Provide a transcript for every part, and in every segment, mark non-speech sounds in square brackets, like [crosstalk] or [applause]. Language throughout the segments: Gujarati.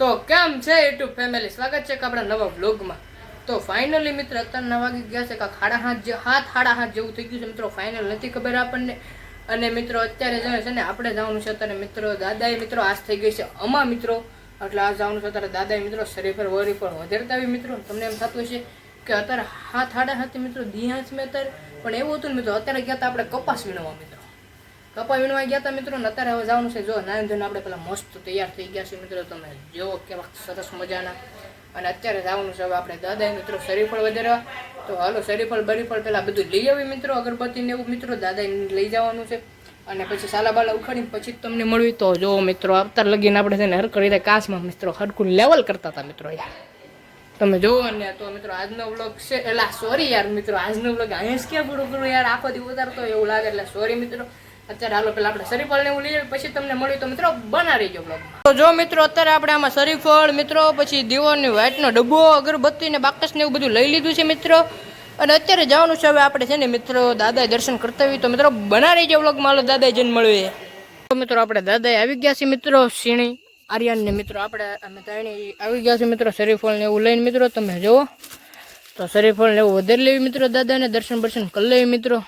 તો કેમ છે યુટ્યુબ ફેમિલી? સ્વાગત છે કે આપણા નવા વ્લોગમાં. તો ફાઇનલી મિત્ર અત્યારના વાગી ગયા છે કે હાડા હાથ જે હાથ હાડા હાથ જેવું થઈ ગયું છે મિત્રો. ફાઇનલ નથી ખબર આપણને. અને મિત્રો, અત્યારે જાય છે ને, આપણે જવાનું છે અત્યારે મિત્રો, દાદાએ મિત્રો, આજ થઈ ગઈ છે અમા મિત્રો. એટલે આ જવાનું છે અત્યારે દાદાએ મિત્રો, શરીર પર, વરી પર વધારતા આવી મિત્રો. તમને એમ થતું હશે કે અત્યારે હાથ હાડા હાથ મિત્રો દિહાંચ મેં અત્યારે પણ એવું હતું ને મિત્રો, અત્યારે ગયા હતા આપણે કપાસ વીણવા મિત્રો. કપા વીણવા ગયા હતા મિત્રો અત્યારે હવે જવાનું છે જો નાની ધોઈને આપણે પેલા મસ્ત તૈયાર થઈ ગયા છે મિત્રો તમે જેવો કેવા સરસ મજાના. અને અત્યારે જવાનું છે હવે આપણે દાદાએ મિત્રો શરીફળ વધારવા. તો હાલો શરીફળ બરીફળ પેલા બધું લઈ આવી મિત્રો, અગરબત્તી ને એવું મિત્રો, દાદાએ લઈ જવાનું છે. અને પછી સાલા બાલા ઉખાડીને પછી તમને મળવી. તો જો મિત્રો અત્યારે લગીને આપણે છે ને હર કરી દે કાશમાં મિત્રો હરકું લેવલ કરતા હતા મિત્રો યાર. તમે જુઓ ને, તો મિત્રો આજનો વ્લોગ છે એટલે સોરી યાર મિત્રો, આજનો વ્લોગ અહીંયા ક્યાં પૂરું કરું યાર? આખો દિવસ ઉતારતો એવું લાગે, એટલે સોરી મિત્રો. અત્યારે હાલો પેલા આપણે શરીફળ ને એવું લઈએ પછી તમને મળ્યું તો મિત્રો બના રહીજો બ્લોગ તો જો મિત્રો અત્યારે આપણે આમાં શરીફળ, મિત્રો, પછી દીવાની વ્હાઈટનો ડબ્બો, અગરબત્તી ને બાકસ ને એવું બધું લઈ લીધું છે મિત્રો. અને અત્યારે જવાનું છે હવે આપણે છે ને મિત્રો દાદાએ દર્શન કરતા હોય તો મિત્રો બના રહીજો બ્લોગમાં હાલો દાદાએ જઈને મળીએ. તો મિત્રો આપણે દાદાએ આવી ગયા છે મિત્રો સીણી આર્યન ને મિત્રો આપણે, અમે ત્રણેય આવી ગયા છે મિત્રો શરીફળ ને એવું લઈને મિત્રો, તમે જુઓ. તો શરીફળ ને એવું વધારે લેવી મિત્રો દાદાને દર્શન બર્શન કરી લેવી મિત્રો.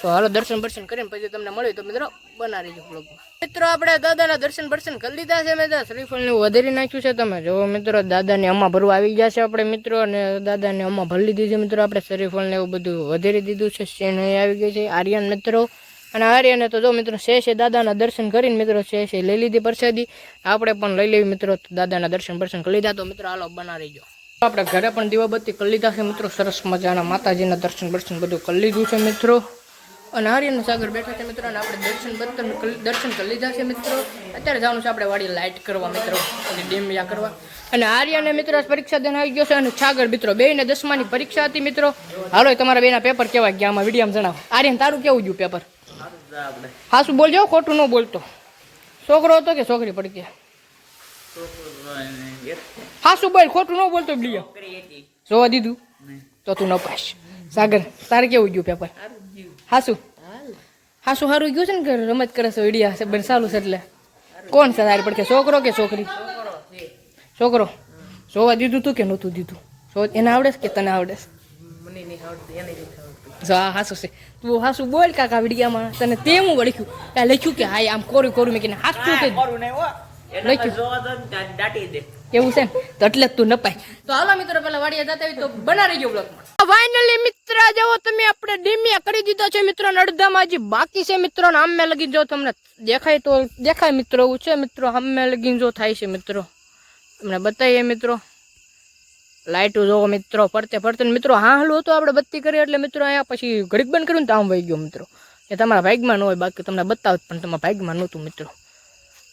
તો હાલો દર્શન દર્શન કરીને પછી તમને મળ્યું તો મિત્રો બનાવી રહીજો બ્લોગમાં મિત્રો, આપણે દાદાના દર્શન બર્શન કરી લીધા છે મેં શ્રીફળ ને વધારી નાખ્યું છે. તમે જો મિત્રો, દાદાને અમા ભરવા આવી ગયા છે આપણે મિત્રો અને દાદાને અમા ભરી લીધી છે મિત્રો. આપણે શ્રીફળ ને એવું બધું વધારી દીધું છે. શેણ આવી ગઈ છે. આર્યન મિત્રો અને આર્યને તો જો મિત્રો છે દાદાના દર્શન કરીને મિત્રો છે લઈ લીધી પરસાદી. આપણે પણ લઈ લેવી મિત્રો દાદાના દર્શન બર્શન કરી લીધા. તો મિત્રો, હાલો બનાવી રહીજો આપણે ઘરે પણ દીવાબત્તી કરી લીધા છે મિત્રો. સરસ મજાના માતાજીના દર્શન બર્શન બધું કરી લીધું છે મિત્રો. અને આર્યનો સાગર બેઠા છે મિત્રો અને આપણે દર્શન બર્તન દર્શન કરી લીધા છે મિત્રો. અત્યારે જવાનું છે આપણે વાડી લાઇટ કરવા મિત્રો અને ડીમિયા કરવા. અને આર્યને મિત્રો પરીક્ષા દેન આવી ગયો છે અને સાગર મિત્રો બે ને દસમાની પરીક્ષા હતી મિત્રો. હાલો તમારા બેના પેપર કેવા ગયા આમાં વિડીયામાં જણાવો. આર્યન તારું કેવું ગયું પેપર હાસું બોલજો ખોટું ન બોલતો. છોકરો હતો કે છોકરી પડી ગયા હાસું બોલ ખોટું ન બોલતો બીડિયા જોવા દીધું? તો તું ન પાસ સાગર તારે કેવું ગયું પેપર હાસુ. હાસુ હારું ગયું છે ને કે રમત કરે છે ઈડિયા છે બને સારું છે એટલે. કોણ છે તારી પડખે? છોકરો કે છોકરી? છોકરો. જોવા દીધું તું કે નહોતું દીધું? જો એને આવડે છે કે તને આવડે છે? જો હાસુ છે. તું હાસુ બોલ કાકા વિડિયામાં. તને તે હું લખ્યું. કાંઈ લખ્યું કે હાય આમ કોરું કોરું. મેં કીને હાસું કે એવું છે? ને તો એટલે જ તું નપાય. તો હાલો મિત્રો, પેલા વાડિયા જતા તો બના ગયો બ્લોગમાં ફાઇનલી મિત્ર જેવો તમે આપણે ડીમિયા કરી દીધો છે મિત્રો અડધામાં હજી બાકી છે મિત્રો ને આમે લગીને જો તમને દેખાય તો દેખાય મિત્રો, એવું છે મિત્રો, આમે લગીને જો થાય છે મિત્રો. તમને બતાવીએ મિત્રો. લાઇટો જોવો મિત્રો, ફરતે ફરતે. મિત્રો, હા, હાલ હતું આપણે બત્તી કરી એટલે મિત્રો, અહીંયા પછી ઘડીક બંધ કર્યું ને તો આમ વહી ગયો મિત્રો. એ તમારા ભાગમાં ન હોય, બાકી તમને બતાવત પણ તમારા ભાગમાં નહોતું મિત્રો.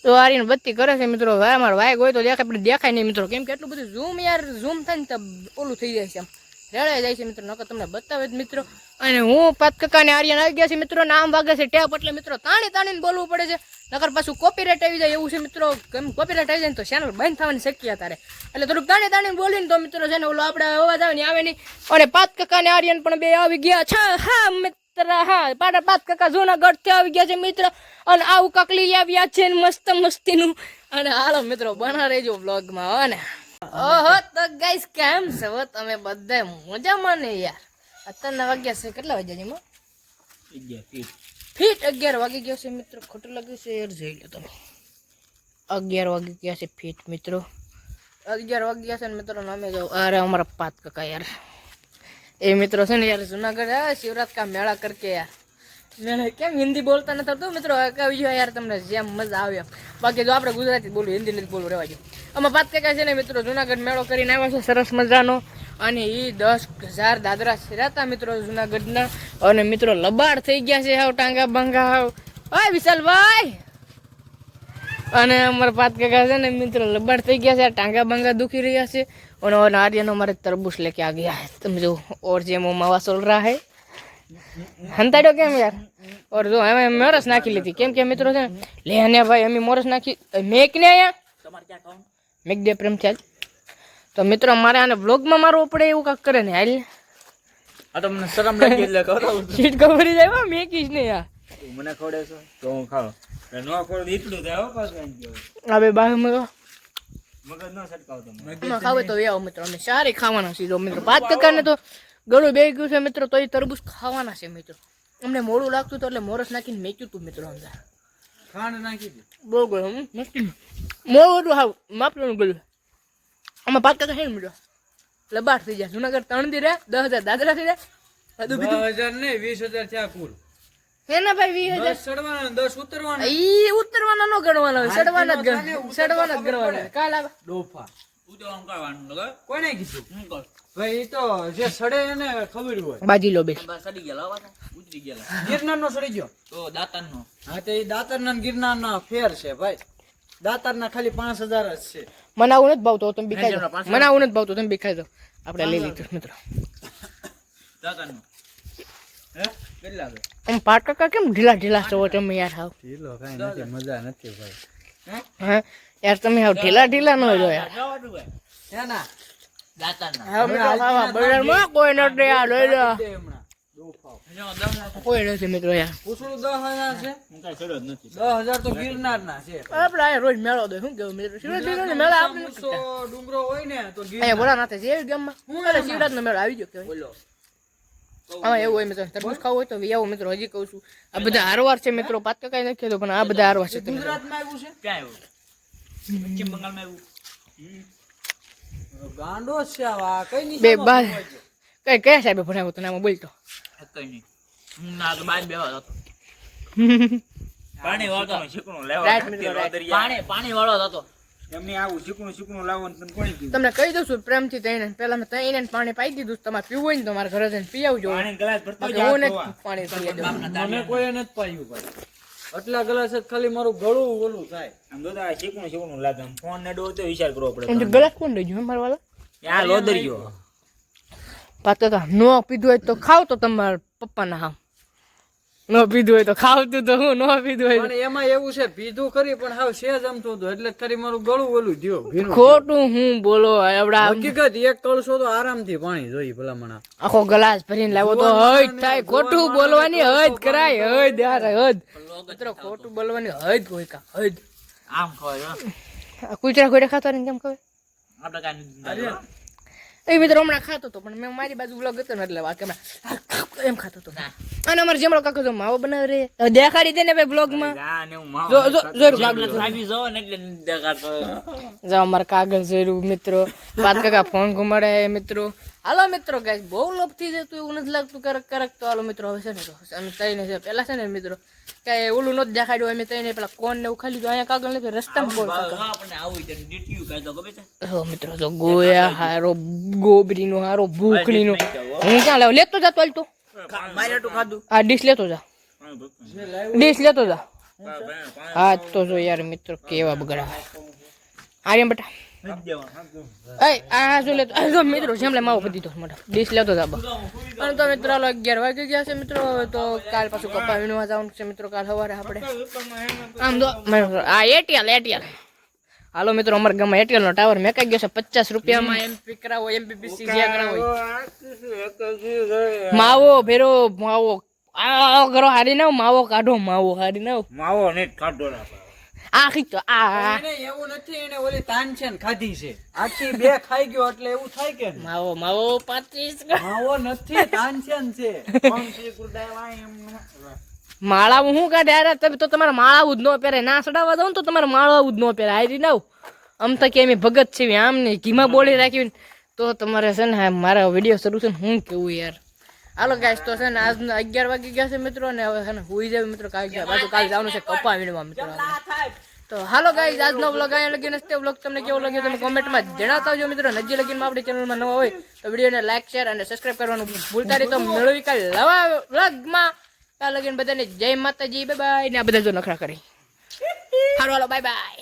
તો આરીને બત્તી કરે છે મિત્રો. ભાઈ અમારો વાયક હોય તો દેખાય પણ દેખાય નહીં મિત્રો. કેમ કે એટલું બધું ઝૂમ યાર ઝૂમ થાય ને તો ઓલું થઈ જાય છે આમ. રેડાઈ જાય છે મિત્રો, નકર તમને બતાવે જ મિત્રો. અને હું પાત કાકા ને આર્યન આવી ગયા છે મિત્રો નામ વાગે છે ટેપ, એટલે મિત્રો તાણી તાણીને બોલવું પડે છે. નકર પાછું કોપીરાઇટ આવી જાય એવું છે મિત્રો. કેમ કોપીરાઇટ આવી જાય તો ચેનલ બંધ થવાની શક્યતા તારે એટલે થોડુંક તાણી તાણીને બોલીને તો મિત્રો છે ને ઓલો આપણે અવાજ આવે ને આવે નહીં. અને પાત કાકા ને આર્યન પણ બે આવી ગયા છે. હા મિત્ર હા પાડા પાત કાકા જૂનાગઢથી આવી ગયા છે મિત્ર. અને આવું કકલી આવ્યા છે ને મસ્ત મસ્તીનું. અને હાલો મિત્રો બના રહેજો બ્લોગમાં હો ને. ઓહો તો ગાઈસ કેમ છે? તમે બધા મજામાં ને યાર? અત્યારના વાગ્યા છે કેટલા વાગ્યા છે એમાં ફીટ અગિયાર વાગી ગયો છે મિત્રો. ખોટું લાગ્યું છે યાર જોઈ લો તમે. અગિયાર વાગી ગયા છે ફીટ મિત્રો. અગિયાર વાગી ગયા છે ને મિત્રો અમે જાઓ અરે અમારા પાત કાકા યાર. એ મિત્રો છે ને યાર જુનાગઢ, હા, શિવરાત કા મેળા કરકે મેળા કેમ હિન્દી બોલતા નથી આવતું મિત્રો કહી જો યાર તમને જેમ મજા આવે બાકી જો આપણે ગુજરાતી બોલું હિન્દી નથી બોલવું, રહેવા જોઈએ આમાં પાત કાકા છે ને મિત્રો, જુનાગઢ મેળો કરીને આવ્યા છે સરસ મજાનો. અને એ દસ હજાર દાદરા રહેતા મિત્રો જુનાગઢના. અને મિત્રો લબાડ થઈ ગયા છે હાવ ટાંગા બાંગા હાવ. ઓય વિશાલભાઈ! અને અમારા પાત કાકા છે ને મિત્રો, લબાડ થઈ ગયા છે ટાંગા બાંગા દુખી રહ્યા છે. અને और आर्यन हमारे तरबूज लेके आ गया है तुम जो और जे मुंह मावा सोल रहा है હંતાડ્યો કેમ યાર ઓર જો અમે મોરસ નાખી લીધી કેમ કે મિત્રો છે ને લે અને ભાઈ અમે મોરસ નાખી મેક ને અહીંયા મેક દે પ્રેમ ચાલ તો મિત્રો મારે આને બ્લોગમાં મારવો પડે એવું કાંક કરે ને હાલ આ તો મને શરમ લાગી એટલે ખવડાવું છું. સીટ કવરી જાય હો, મેકીશ ને યાર તું મને ખવડાવે છો તો હું ખાવ ન ખવડાવ એટલું થાય હો પાછું એમ કહેવાય. હવે બાહુ મેં મગજ ન સટકાવતો મને. ખાવે તો એ મિત્રો અમે સારી ખાવાના છીએ મિત્રો. પાંચ ટકાને તો ગળું બે ગયું છે મિત્રો તો એ તરબૂચ ખાવાના છે મિત્રો. અમને મોડું લાગતું હતું એટલે મોરસ નાખીને મેચ્યું તું મિત્રો અંદર ખાંડ નાખી દે બહુ ગયો હમ, મસ્તી મોડું હતું હાવ માપનું ગયું આમાં પાંચ ટકા છે ને મિત્રો? એટલે બાર થઈ જાય જુનાગઢ ત્રણ દી રહ્યા દસ હજાર દાદરા થઈ રહ્યા દસ હજાર વીસ હજાર થયા કુલ. હે ને ભાઈ વીસ હજાર. દસ ચડવાના દસ ઉતરવાના. ઈ ઉતરવાના નો ગણવાનો હોય સડવાના જ ગણ સડવાના જ ગણવાના હોય. કાલ આવે ડોફા. કોને કીધું? ભાઈ તો જે સડે એને ખબર હોય. બાજી લો બે. સડી ગયા લાવા ઉતરી ગયા ગિરનાર નો સડી ગયો? તો દાતારનો. હા તો એ દાતર ના ગિરનાર ના ફેર છે ભાઈ. દાતર ના ખાલી પાંચ હજાર જ છે. મને આવું નથી ભાવતો તમે બીખાઈ દો. મને આવું નથી ભાવતો તમે બી ખાઈ દો આપણે લઈ લીધું મિત્રો. દાતારનો. હે? કેટલા પાટકા કેમ ઢીલા ઢીલા છો તમે યાર હાવ? ઢીલો કઈ નથી મજા નથી ભાઈ. હે? યાર તમે હાવ ઢીલા ઢીલા ન હોય યાર. કોઈ નથી આ લઈ લો. દે હમણાં. ડોફા જો દસ લાખ. કોઈ નથી મિત્રો યાર. પૂછડું દસ હજાર છે? હું કાંઈ ચડ્યો જ નથી. દસ હજાર તો ગિરનાર ના છે. આપણે રોજ મેળો દે શું કેવું મિત્રો? શિવરાત્રી નો મેળો આપણે. ડુંગરો હોય ને તો એવી ગામમાં. નો મેળો આવી ગયો આમાં એવું હોય મિત્રો. તરબૂચ ખાવું હોય તો આવો મિત્રો. હજી કહું છું. આ બધા હારવાર છે મિત્રો. પાંચ કઈ નથી કહેતો પણ આ બધા હારવાર છે તમે ગુજરાતમાં આવ્યું છે? ક્યાં આવ્યું? પશ્ચિમ બંગાળમાં આવ્યું. ગાંડો છે આવા. કઈ નહીં બે બાર. કઈ કયા સાહેબે ભણાવ્યો તને આમાં બોલતો. કઈ નહીં. હું ના તો બાર બેવા હતો. [laughs] પાણી વાળતો શીકણું લેવા. પાણી પાણી વાળો હતો એમને આવું શીકણું શીકણું લાવવાનું તને કોણે કીધું. તમને કહી દઉં છું પ્રેમથી તઈને. પહેલા મેં તઈને પાણી પાઈ દીધું તમારે પીવું હોય ને તમારે ઘરે જઈને પી આવજો પાણી ગ્લાસ ભરતો જાવ હું પાણી પીવા દઉં મને. કોઈ નથી પાયું ભાઈ. આટલા ગ્લાસ જ ખાલી મારું ગળું ઓલું થાય. આમ તો આ શીકણું શીકણું લાગે. ફોન ને ડોળ તો વિચાર કરવો પડે એમ ગ્લાસ કોણ લઈ ગયું મારા વાળા આ લોદરિયો પાતો તો નો પીધું હોય તો ખાવ તો તમારા પપ્પાના હામ. ન પીધું હોય તો ખાવતું તો હું ન પીધું હોય. પણ એમાં એવું છે પીધું કરી પણ હાવ છે જમતું હતું એટલે કરી મારું ગળું ઓલું થયો ખોટું હું બોલો આપડા હકીકત એક કળશો તો આરામથી પાણી જોઈ ભલામણા. આખો ગ્લાસ ભરીને લાવો તો હજ થાય ખોટું બોલવાની હજ કરાય હજ યાર હજ મિત્રો ખોટું બોલવાની હજ કોઈ કા હજ આમ ખવાય કુતરા કોઈ ખાતા કેમ કહે આપણે કાંઈ. એ મિત્રો હમણાં ખાતો હતો પણ મેં મારી બાજુ બ્લોગ હતો ને એટલે વાત કે એમ ખાતો હતો. અને અમારે જેમડો કાકો તો માવો બનાવે રે. દેખાડી દે ને ભાઈ બ્લોગમાં જો જો જોયું કાગળ ને એટલે દેખાતો. જો અમારે કાગળ જોયું મિત્રો. વાત કાકા ફોન ઘુમાડે મિત્રો. હાલો મિત્રો ગાઈસ બહુ લોભથી જતું એવું નથી લાગતું. કરક કરક તો હાલો મિત્રો હવે છે ને તો અમે તઈને છે પેલા છે ને મિત્રો કઈ ઓલું નથી દેખાડ્યું અમે તઈને પેલા કોન ને ઉખાલી દો અહીંયા કાગળ નથી રસ્તામાં બોલ છે? મિત્રો તો ગોયા હારો ગોબરીનો હારો ભૂખણીનો હું. ક્યાં લાવ? લેતો જા તો તો. આ ડીશ લેતો જા. ડીશ લેતો જા. હા તો જો યાર મિત્રો કેવા બગડા. આર્યમ બેટા. આ જો લેતો જો મિત્રો જેમ લે માવો પડી દીધો મોટા ડીશ લેતો જા અને તો મિત્રો હાલો અગિયાર વાગી ગયા છે મિત્રો તો કાલ પાછું કપા વીણવા જવાનું છે મિત્રો કાલ સવારે આપણે. આમ આ એટીએલ એટીએલ. હાલો મિત્રો અમારા ગામમાં એટીએલ નો ટાવર મેકાઈ ગયો છે પચાસ રૂપિયામાં એમપી કરાવો જે કરાવો માવો ભેરો માવો આ કરો હારી નાવ માવો કાઢો માવો હારી નાવ માવો નહીં કાઢો ના. આ ખીચો આ આ. એવું નથી એને ઓલી તાનસેન ખાધી છે. આખી બે ખાઈ ગયો એટલે એવું થાય કે માવો માવો પાંત્રીસ માવો નથી તાન છે. કોણ છે ગુરદાવા એમ? માળાવું શું કાઢે? યાર તમે તો તમારે માળાવું જ ન પહેરે ના સડાવવા દઉં તો તમારે માળાવું જ ન પહેરે હારી નાવ. આમ તો કે અમે ભગત છે આમ ને ઘીમાં બોલી રાખી તો તમારે છે ને મારા વીડિયો શરૂ છે ને હું કેવું યાર? હાલો ગાઈસ તો છે ને આજ અગિયાર વાગી ગયા છે મિત્રો ને હવે છે ને હુઈ જાય મિત્રો કાલ ગયા બાજુ કાલ જવાનું છે કપા વીણવા મિત્રો. તો હાલો ગાઈઝ, આજનો વ્લોગ અહીંયા લગીને તે વ્લોગ તમને કેવો લાગ્યો તમે કોમેન્ટમાં જણાવતા આવજો મિત્રો. નજી લગીનમાં આપણી ચેનલમાં નવા હોય તો વિડીયોને લાઈક શેર અને સબસ્ક્રાઇબ કરવાનું ભૂલતા નહીં. તો મેળવી કાલ નવા વ્લોગમાં કાલ લગીને બધાને જય માતાજી. બાય બાય ને આ બધા જો નખરા કરી. હાલો હાલો બાય બાય